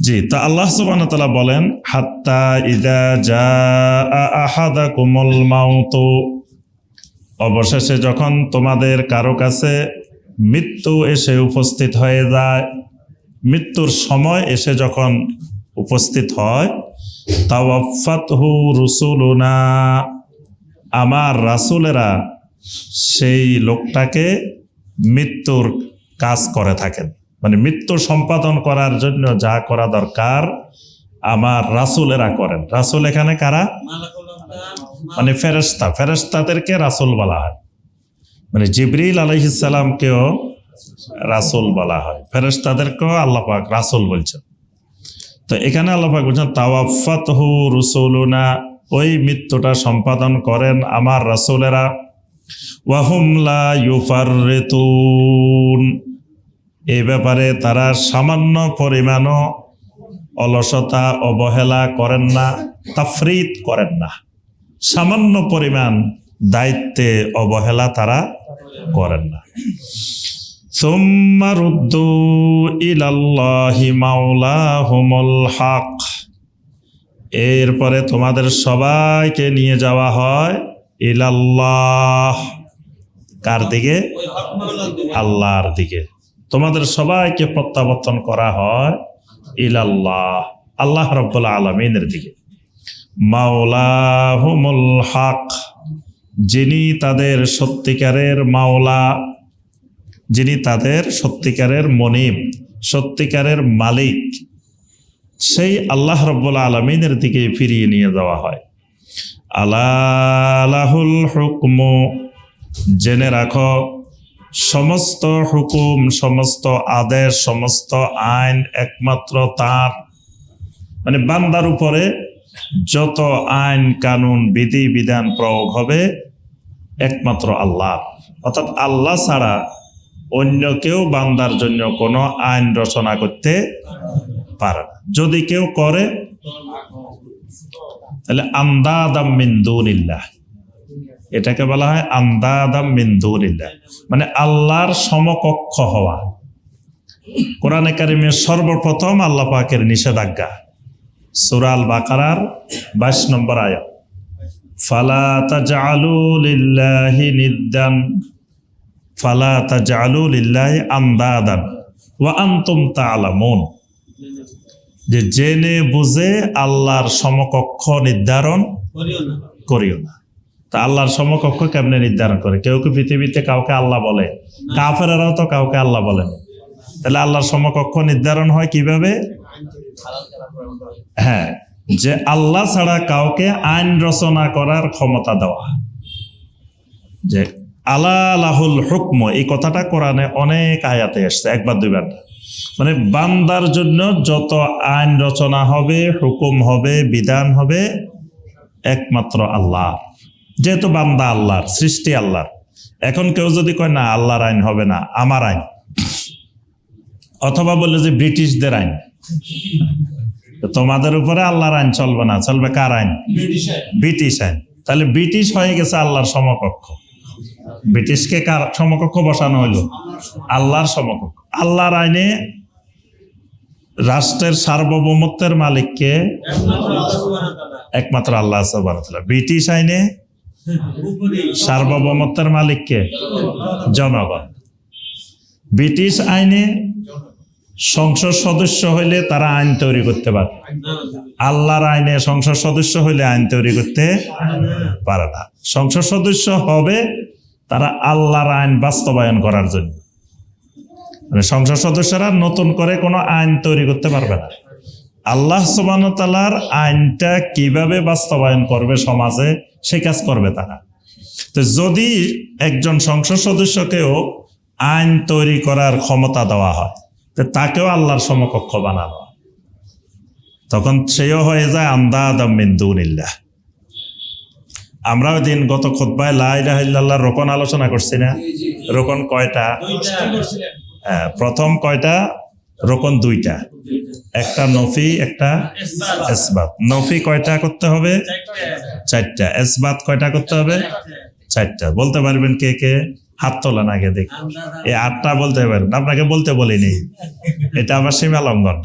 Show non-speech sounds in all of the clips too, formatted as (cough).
জি, তা আল্লাহ সুবহানাহু ওয়া তাআলা বলেন, হাত্তা ইদা জা আহাদা কুমল মাউতু। অবশেষে যখন তোমাদের কারও কাছে মৃত্যু এসে উপস্থিত হয়ে যায়, মৃত্যুর সময় এসে যখন উপস্থিত হয়, তাওয়াফাতহু রুসুলুনা। আমার রাসুলেরা সেই লোকটাকে মৃত্যুর কাজ করে থাকেন। মানে মৃত্যু সম্পাদন করার জন্য যা করা দরকার, আমার রাসূলেরা করেন। রাসূল এখানে কারা? মানে ফেরেস্তা ফেরেস্তাদেরকে রাসূল বলা হয়। মানে জিবরিল আলহিসাল্লামকেও রাসূল বলা হয়। ফেরেস্তাদেরকেও আল্লাহ পাক রাসূল বলছেন। তো এখানে আল্লাহ পাক বলছেন, তাওয়াফাতহু রুসুলুনা ওই মৃত্যুটা সম্পাদন করেন আমার রাসূলেরা। ওয়াহুম লা এই ব্যাপারে তারা সামান্য পরিমাণও অলসতা, অবহেলা করেন না, তাফরিত করেন না। সামান্য পরিমাণ দায়িত্বে অবহেলা তারা করেন না। হক। এরপরে তোমাদের সবাইকে নিয়ে যাওয়া হয় ইলাল্লাহ। কার দিকে? আল্লাহর দিকে। তোমাদের সবাইকে প্রত্যাবর্তন করা হয় ইলাল্লাহ, আল্লাহ রব্বুল আলমিনের দিকে। মাওলাহুমুল হক, যিনি তাদের সত্যিকারের মাওলা, যিনি তাদের সত্যিকারের মনিব, সত্যিকারের মালিক, সেই আল্লাহ রব্বুল আলমিনের দিকে ফিরিয়ে নিয়ে যাওয়া হয়। আলাহুল হুকমু, জেনে রাখো সমস্ত হুকুম, সমস্ত আদেশ, সমস্ত আইন একমাত্র তার। মানে বান্দার উপরে যত আইন, কানুন, বিধি, বিধান প্রয়োগ হবে, একমাত্র আল্লাহ অর্থাৎ আল্লাহ ছাড়া অন্য কেউ বান্দার জন্য কোনো আইন রচনা করতে পারে না। যদি কেউ করে, তাহলে আন্দাদাম মিন্দুনিল্লাহ এটাকে বলা হয় আন্দাদাম মিন্দুনিল্লাহ মানে আল্লাহর সমকক্ষ হওয়া। কোরআনে কারিমের সর্বপ্রথম আল্লাহ পাকের নিষেধাজ্ঞা। সুরাল বাকারার বাইশ নম্বর আয়াত। ফালা লিল্লাহি নিদ্দান। ফালা যে জেনে বুঝে আল্লাহর সমকক্ষ নির্ধারণ করিও না। তা আল্লাহর সমকক্ষ কেমনে নির্ধারণ করে? কেউ কি পৃথিবীতে কাউকে আল্লাহ বলে? কাফেরাও তো কাউকে আল্লাহ বলে তাহলে আল্লাহর সমকক্ষ নির্ধারণ হয় কীভাবে? হ্যাঁ যে আল্লাহ ছাড়া কাউকে আইন রচনা করার ক্ষমতা দেওয়া। যে আলাহুল হুকম, এই কথাটা কোরআনে অনেক আয়াতে এসছে, একবার দুইবার মানে বান্দার জন্য যত আইন রচনা হবে, হুকুম হবে, বিধান হবে, একমাত্র আল্লাহ। যেহেতু বান্দা আল্লাহর সৃষ্টি আল্লাহর। এখন কেউ যদি কয় না আল্লাহর আইন হবে না আমার আইন। অথবা বললে যে ব্রিটিশদের আইন। তোমাদের উপরে আল্লাহর আইন চলবে না। চলবে কার আইন? ব্রিটিশ আইন। তাহলে ব্রিটিশ হয়ে গেছে আল্লাহর সমকক্ষ। ব্রিটিশকে কার সমকক্ষ বসানো হইল? আল্লাহর সমকক্ষ। আল্লাহর আইনে রাষ্ট্রের সার্বভৌমত্বের মালিককে একমাত্র আল্লাহ ব্রিটিশ আইনে সার্বভৌমত্বের মালিককে? জনগণ। ব্রিটিশ আইনে সংসদ সদস্য হইলে তারা আইন তৈরি করতে পারে। আল্লাহর আইনে সংসদ সদস্য হইলে আইন তৈরি করতে পারে না। সংসদ সদস্য হবে তারা আল্লাহর আইন বাস্তবায়ন করার জন্য। মানে সংসদ সদস্যরা নতুন করে কোনো আইন তৈরি করতে পারবে না। আল্লাহ সুবানতালার আইনটা কীভাবে বাস্তবায়ন করবে সমাজে সে কাজ করবে তারা। তো যদি একজন সংসদ সদস্যকেও আইন তৈরি করার ক্ষমতা দেওয়া হয় তো তাকেও আল্লাহর সমকক্ষ বানানো। তখন সেও হয়ে যায় আমদাদ মিন্দুনিল্লাহ আমরা ওই দিন গত খোদ্বায় লাইলাহ রোকন আলোচনা করছি না? রোকন কয়টা? হ্যাঁ, প্রথম কয়টা? রোকন দুইটা। একটা নফি, একটা এসবাত। নফি কয়টা করতে হবে? চারটা। এসবাত কয়টা করতে হবে? চারটা। বলতে পারবেন কে কে? হাত তোলেন আগে দেখি। এই আটটা বলতে পারবেন। আপনাকে বলতে বলিনি। এটা আবার সীমা লঙ্ঘন।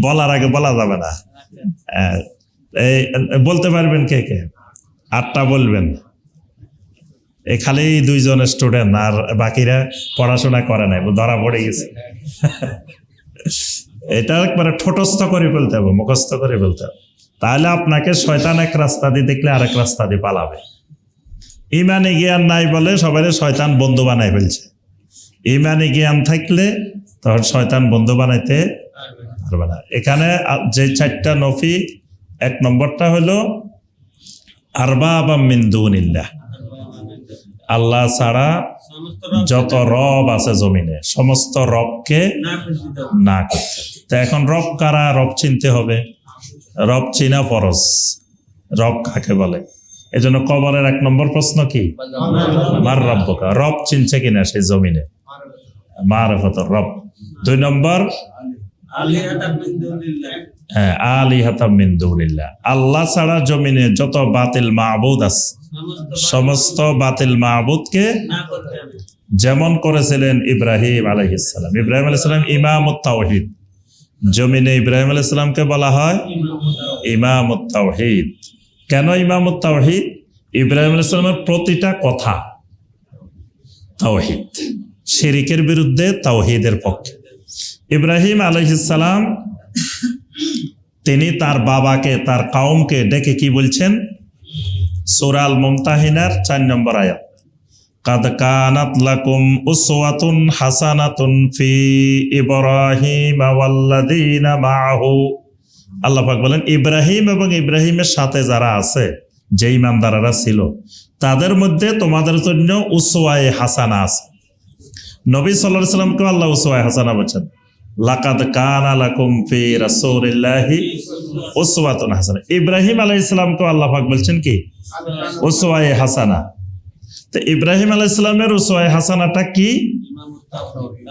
বলার আগে বলা যাবে না। এই বলতে পারবেন কে কে? আটটা বলবেন। এই খালি দুইজন স্টুডেন্ট আর বাকিরা পড়াশোনা করে নাই। ধরা পড়ে গেছে। এটা একবারে ঠোঁটস্থ করে ফেলতে হবে, মুখস্থ করে ফেলতে হবে। তাহলে আপনাকে শয়তান এক রাস্তা দিয়ে দেখলে আরেক রাস্তা দিয়ে পালাবে। ইমানে জ্ঞান নাই বলে সবাই শয়তান বন্ধু বানাই ফেলছে। ইমানে জ্ঞান থাকলে তখন শয়তান বন্ধু বানাইতে পারবে না। এখানে যে চারটা নফি, এক নম্বরটা হলো আরবা বা মিন্দুনিল্লাহ আল্লাহ ছাড়া যত রব আছে জমিনে সমস্ত রবকে না করতে তো এখন রব কারা? রব চিনতে হবে। রব চিনা ফরজ। রব কাকে বলে? এজন্য কবরের এক নম্বর প্রশ্ন কি? মার রব্বকা রব চিনছে কিনা সেই জমিনে? মারফত রব। দুই নম্বর? হ্যাঁ আলী হাতাম আল্লাহ ছাড়া জমিনে যত বাতিল মাহবুদ আছে সমস্ত বাতিল মাহবুদকে যেমন করেছিলেন ইব্রাহিম আলহিসাম ইব্রাহিম আলাইসালাম ইমাম তাওহিদ জমিনে ইব্রাহিম আলাইসালামকে বলা হয় ইমাম তাওহিদ কেন ইমাম তাওহিদ ইব্রাহিম আলাইসালামের প্রতিটা কথা তাওহিদ। শিরিকের বিরুদ্ধে তাওহিদের পক্ষে। ইব্রাহিম আলহিসাল্লাম তিনি তার বাবাকে, তার কাউমকে ডেকে কি বলছেন? সুরাল মুমতাহিনার চার নম্বর আয়াত। কাদ কানাত লাকুম উসওয়াতুন হাসানাতুন ফি ইব্রাহিম ওয়াল্লাযীনা মাআহু। আল্লাহ পাক বলেন, ইব্রাহিম এবং ইব্রাহিমের সাথে যারা আছে যে ইমানদারেরা ছিল, তাদের মধ্যে তোমাদের জন্য উসওয়ায়ে হাসানা আছে। নবী সাল্লাল্লাহু আলাইহি সাল্লামকে আল্লাহ উসওয়ায়ে হাসানা বলেছেন। লাকাদ কানা লাকুম ফি রাসূলিল্লাহি উসওয়াতুন হাসানা। ইব্রাহিম আলাইহিস সালামকে আল্লাহ পাক বলছেন কি? উসওয়ায়ে হাসানা। তো ইব্রাহিম আলাইহিস সালামের উসওয়ায়ে হাসানাটা কি?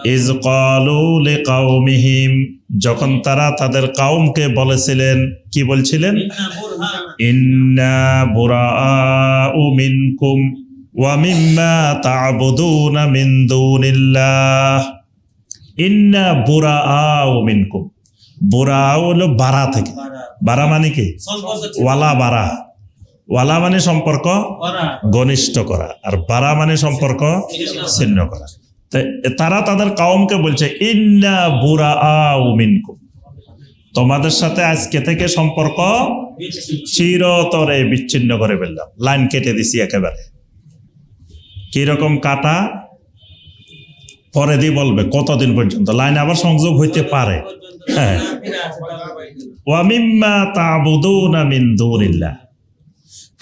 ইজ ক্বালু লিকাউমিহিম যখন তারা তাদের কাউমকে বলেছিলেন, কি বলছিলেন? ইন্না বুরাউ মিনকুম ওয়া মিম্মা তা'বুদুনা মিন দুনিল্লাহ। ইন্না বুরাউ মিনকুম। বুরাউ হলো বারা থেকে। বারা। মানে কি? ওয়ালা বারা। ওয়ালা মানে সম্পর্ক ঘনিষ্ঠ করা। আর বারা মানে সম্পর্ক ছিন্ন করা। তারা তাদের কাউমকে বলছে ইন্না বুরা মিনকুম। তোমাদের সাথে আজকে থেকে সম্পর্ক চিরতরে বিচ্ছিন্ন করে ফেললাম। লাইন কেটে দিছি একেবারে। কীরকম কাটা? পরে দিয়ে বলবে, কতদিন পর্যন্ত? লাইন আবার সংযোগ হইতে পারে। হ্যাঁ। ওয়ামিম্মা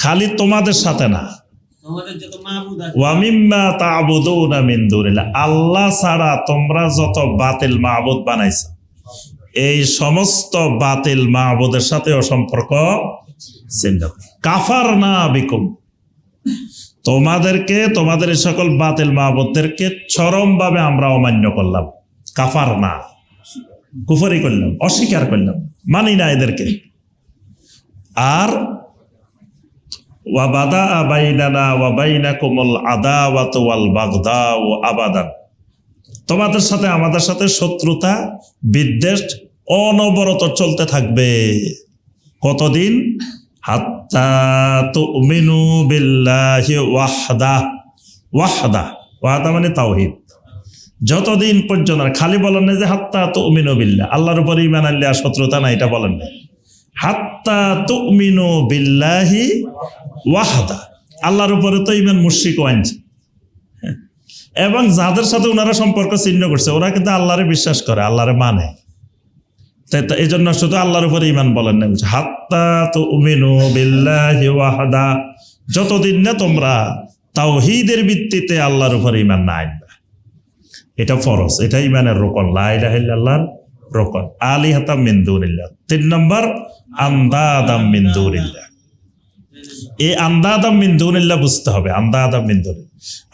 খালি তোমাদের সাথে না। ওয়ামিম্মা মিন আল্লাহ ছাড়া তোমরা যত বাতিল মাহবুদ বানাইছো, এই সমস্ত বাতিল মাহবুদের সাথেও সম্পর্ক কাফার না বিকুম। তোমাদেরকে, তোমাদের সকল বাতিল মাহবুদদেরকে চরমভাবে আমরা অমান্য করলাম। কাফার না। কুফরি করলাম, অস্বীকার করলাম, মানি না এদেরকে। আর ওয়াবাদা বাইনানা ওয়াবাইনাকুমুল আদাওয়াতু ওয়াল বাগদাউ আবাদান। তোমাদের সাথে, আমাদের সাথে শত্রুতা, বিদ্বেষ অনবরত চলতে থাকবে। কতদিন? হাত্তা মানে তাওহিদ। যতদিন পর্যন্ত খালি বলেন না যে হাত্তা তুমিনু বিল্লাহ, আল্লাহর উপর ইমান আর শত্রুতা না এটা বলেন না হাত্তা তুমিনু বিল্লাহি ওয়াহদা, আল্লাহর উপরে তো ইমান মুশরিক আনছে এবং যাদের সাথে ওনারা সম্পর্ক ছিন্ন করছে, ওরা কিন্তু আল্লাহরে বিশ্বাস করে, আল্লাহরে মানে। এই জন্য শুধু আল্লাহর উপরে ইমান বলেন না বলছে, হাত্তা তো উমিনু বিল্লাহি ওয়াহাদা। যতদিন না তোমরা তাওহীদের ভিত্তিতে আল্লাহর উপরে ইমান না আনবে। এটা ফরজ এটা ইমানের রোকন লাইলাহিল্লাহর রোকন। আলী হাতাম মিন্দুনিল্লাহ তিন নম্বর আন্দাদাম মিন্দুনিল্লাহ এই আন্দাদাম মিন্দুনিল্লাহ বুঝতে হবে আন্দাদাম মিন্দুনিল্লাহ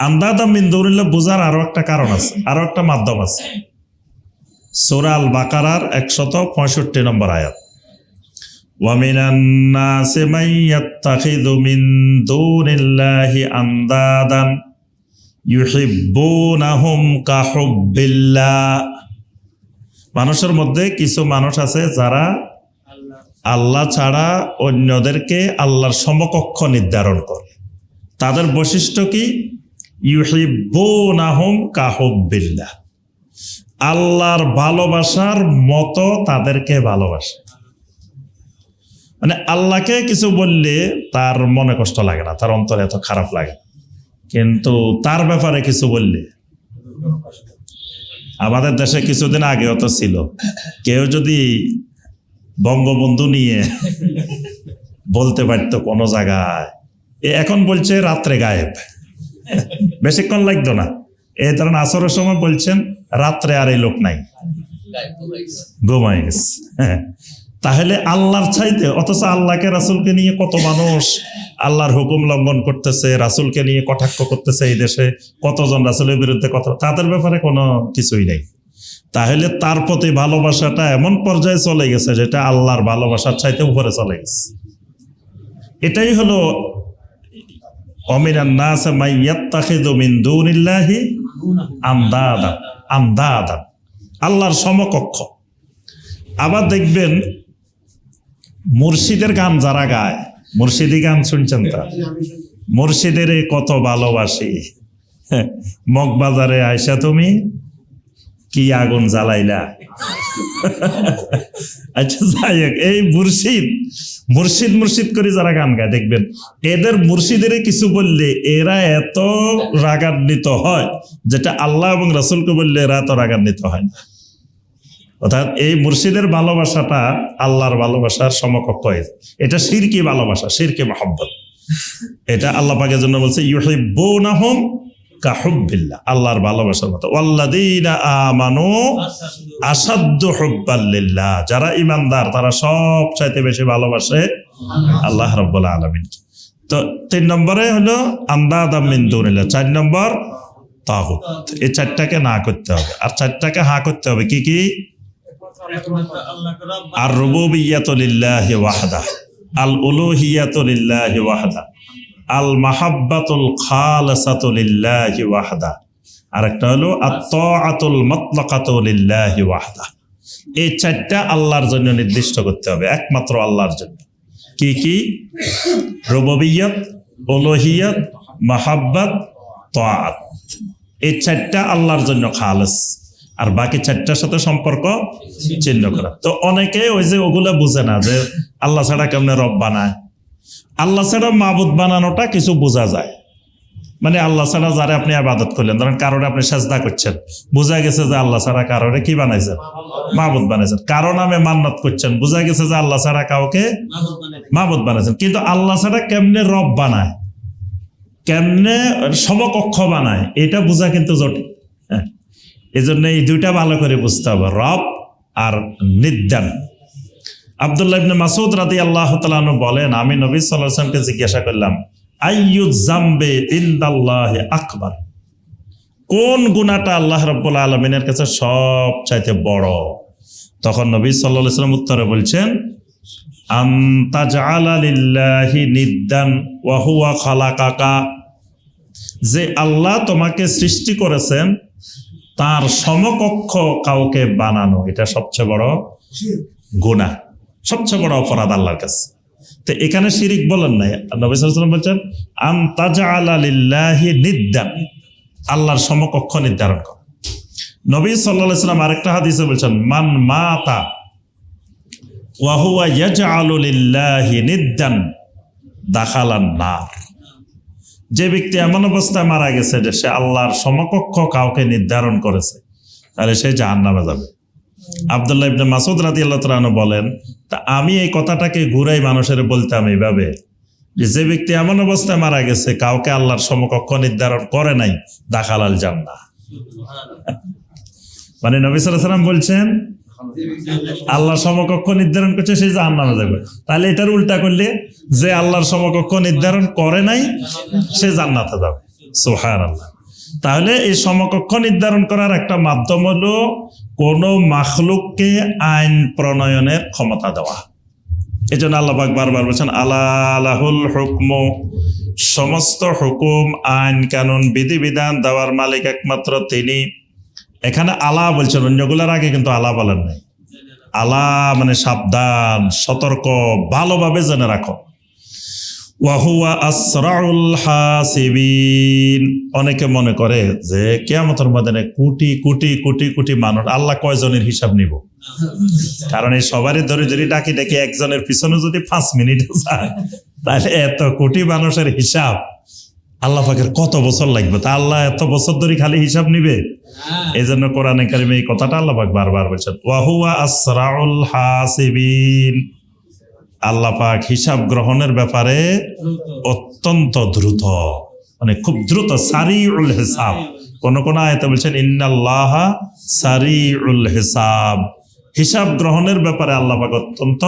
আন্দাদাম মিন্দুনিল্লাহ বোঝার আরও একটা কারণ আছে আরও একটা মাধ্যম আছে। সুরাল বাকারার একশত পঁয়ষট্টি নম্বর আয়াত ومن الناس من يتخذ من دون الله أندادا يحبونهم كحب الله মানুষের মধ্যে কিছু মানুষ আছে যারা আল্লাহ ছাড়া অন্যদেরকে আল্লাহর সমকক্ষ নির্ধারণ করে তাদের বৈশিষ্ট্য কি ইউহিব্বুনাহুম কাহুব্বিল্লাহ আল্লাহর ভালোবাসার মতো তাদেরকে ভালোবাসে। মানে আল্লাহকে কিছু বললে তার মনে কষ্ট লাগে না, তার অন্তরে এত খারাপ লাগে। কিন্তু তার ব্যাপারে কিছু বললে, আমাদের দেশে কিছুদিন আগেও তো ছিল, কেউ যদি বঙ্গবন্ধু নিয়ে বলতে পারতো কোনো জায়গায় এখন বলছে রাত্রে গায়েব, বেশিক্ষণ লাগতো না। এই ধরেন আসরের সময় বলছেন, রাত্রে আর এই লোক নাই। ঘুমাই গেছে। হ্যাঁ। তাহলে আল্লাহর চাইতে, অথচ আল্লাহকে রাসুলকে নিয়ে কত মানুষ আল্লাহর হুকুম লঙ্ঘন করতেছে, রাসুলকে নিয়ে কটাক্ষ করতেছে এই দেশে, কতজন রাসুলের বিরুদ্ধে কথা তাদের ব্যাপারে কোনো কিছুই নেই। তাহলে তার প্রতি ভালোবাসাটা এমন পর্যায়ে চলে গেছে যেটা আল্লাহর ভালোবাসার চাইতে উপরে চলে গেছে। এটাই হলো, অমিনান নাস মাইয়াত্তাখিযু মিন দুনিল্লাহি আন্দাদা আন্দাদা আল্লাহর সমকক্ষ। আবার দেখবেন মুর্শিদের গান যারা গায় মুর্শিদি গান শুনছেন তা? মুর্শিদের কত ভালোবাসি। হ্যাঁ, মগবাজারে আইসা তুমি কি আগুন জ্বালাইলা? আচ্ছা যাই হোক, এই মুর্শিদ মুর্শিদ মুর্শিদ করে যারা গান গায়, দেখবেন, এদের মুর্শিদের কিছু বললে এরা এত রাগান্বিত হয়, যেটা আল্লাহ এবং রাসুলকে বললে এরা এত রাগান্বিত হয় না। অর্থাৎ এই মুর্শিদের ভালোবাসাটা আল্লাহর ভালোবাসার সমকক্ষ হয়েছে। এটা সিরকি ভালোবাসা, সিরকি মহব্বত। এটা আল্লাহ পাকের জন্য বলছে, ইউহিব্বুনাহুম কাহুব্বিল্লাহ, আল্লাহর ভালোবাসার মতো। ওয়াল্লাযীনা আমানু আসাদ্দু হুব্বাল্লিল্লাহ যারা ইমানদার তারা সব চাইতে বেশি ভালোবাসে আল্লাহ রাব্বুল আলামিন। তো তিন নম্বরে হলো আন্দাদা মিন দুনিল্লাহ, চার নম্বর তাগুত। এই চারটাকে না করতে হবে। আর চারটাকে হা করতে হবে কি কি? আর রুবুবিয়াতু লিল্লাহি ওয়াহদা আল উলুহিয়াতু লিল্লাহি ওয়াহদা। আল মাহাব্বাতুল খালাসাতু লিল্লাহি ওয়াহদা। আরেকটা হলো, আত-তাআতুল মুতলাকাতু লিল্লাহি ওয়াহদা। এই চারটা আল্লাহর জন্য নির্দিষ্ট করতে হবে, একমাত্র আল্লাহর জন্য। কি কি? রুবুবিয়াত, উলুহিয়াত, মাহাব্বাত, তাআত। এই চারটা আল্লাহর জন্য খালেস। আর বাকি চারটার সাথে সম্পর্ক চিহ্ন করা। তো অনেকে ওই যে ওগুলা বুঝে না যে আল্লাহ ছাড়া কেমনে রব বানায়। আল্লাহ ছাড়া মাবুদ বানানোটা কিছু বোঝা যায়। মানে আল্লাহ ছাড়া যারা আপনি আবাদত করলেন, ধরেন কারণে আপনি সাজদা করছেন, বোঝা গেছে যে আল্লাহ ছাড়া কারণে কি বানাইছেন? মাবুদ বানাইছেন। কারও নামে মান্নত করছেন, বোঝা গেছে যে আল্লাহ ছাড়া কাউকে মাবুদ বানাইছেন। কিন্তু আল্লাহ ছাড়া কেমনে রব বানায়? কেমনে সমকক্ষ বানায়? এটা বোঝা কিন্তু জটিল। হ্যাঁ। এই জন্য এই দুইটা ভালো করে বুঝতে হবে, রব আর নিদান আবদুল্লাহ ইবনে মাসুদ রাদি আল্লাহ তালু বলেন আমি নবী সাল্লামকে জিজ্ঞাসা করলাম আইয়ু জাম্বে ইন্দাল্লাহ আকবার? কোন গুণাটা আল্লাহ রব্বুল আলমিনের কাছে সব চাইতে বড়? তখন নবী সাল্লাহ সাল্লাম উত্তরে বলছেন যে আল্লাহ তোমাকে সৃষ্টি করেছেন তার সমকক্ষ কাউকে বানানো এটা সবচেয়ে বড় গুণা সবচেয়ে বড় অপরাধ আল্লাহর কাছে। তো এখানে শিরিক বলেন নাই। নবী সাল্লাম বলছেন আল্লাহর সমকক্ষ নির্ধারণ কর। নবী সাল্লাহ আরেকটা হাদিসে বলছেন, মান মাতা ওয়াহুয়া যে ব্যক্তি এমন অবস্থায় মারা গেছে যে সে আল্লাহর সমকক্ষ কাউকে নির্ধারণ করেছে, তাহলে সে জাহান্নামে যাবে। আবদুল্লাহ ইবনে মাসুদ রাতি আল্লাহ তালু বলেন তা আমি এই কথাটাকে ঘুরাই মানুষের বলতাম এইভাবে যে যে ব্যক্তি এমন অবস্থায় মারা গেছে কাউকে আল্লাহর সমকক্ষ নির্ধারণ করে নাই দাখালাল জান্না (laughs) মানে নবী সাল্লাম বলছেন আল্লাহ সমকক্ষ নির্ধারণ করছে সে জাহান্নামে যাবে। তাহলে এটার উল্টা করলে যে আল্লাহর সমকক্ষ নির্ধারণ করে নাই সে জান্নাতে যাবে। সোহার আল্লাহ তাহলে এই সমকক্ষ নির্ধারণ করার একটা মাধ্যম হলো কোন মাখলুককে আইন প্রণয়নের ক্ষমতা দেওয়া। এই জন্য আল্লাহবাক বারবার বলছেন আল্লাহুল হুকম সমস্ত হুকুম, আইন কানুন, বিধিবিধান দেওয়ার মালিক একমাত্র তিনি। এখানে আলা বলছেন, অন্যগুলার আগে কিন্তু আলা বলেন নাই। আলা মানে সাবধান, সতর্ক, ভালোভাবে জেনে রাখো। ওয়াহুয়া আসরাউল হাসিবিন। অনেকে মনে করে যে কেয়ামতের ময়দানে কোটি কোটি কোটি কোটি মানুষ আল্লাহ কয়জনের হিসাব নিব? কারণ এই সবারই ধরে ধরে ডাকি ডাকি একজনের পিছনে যদি পাঁচ মিনিট যায় তাহলে এত কোটি মানুষের হিসাব আল্লাহ পাকের কত বছর লাগবে? তা আল্লাহ এত বছর ধরে খালি হিসাব নিবে? এই জন্য কোরআনে কারিমে এই কথাটা আল্লাহ পাক বারবার বলছেন ওয়াহুয়া আসরাউল হাসিবিন। আল্লাহ পাক হিসাব গ্রহণের ব্যাপারে অত্যন্ত দ্রুত মানে খুব দ্রুত সারি উল হিসাব। কোন কোন আয়তে বলছেন, ইন্নাল্লাহ সারি উল হিসাব। হিসাব গ্রহণের ব্যাপারে আল্লাহ পাক অত্যন্ত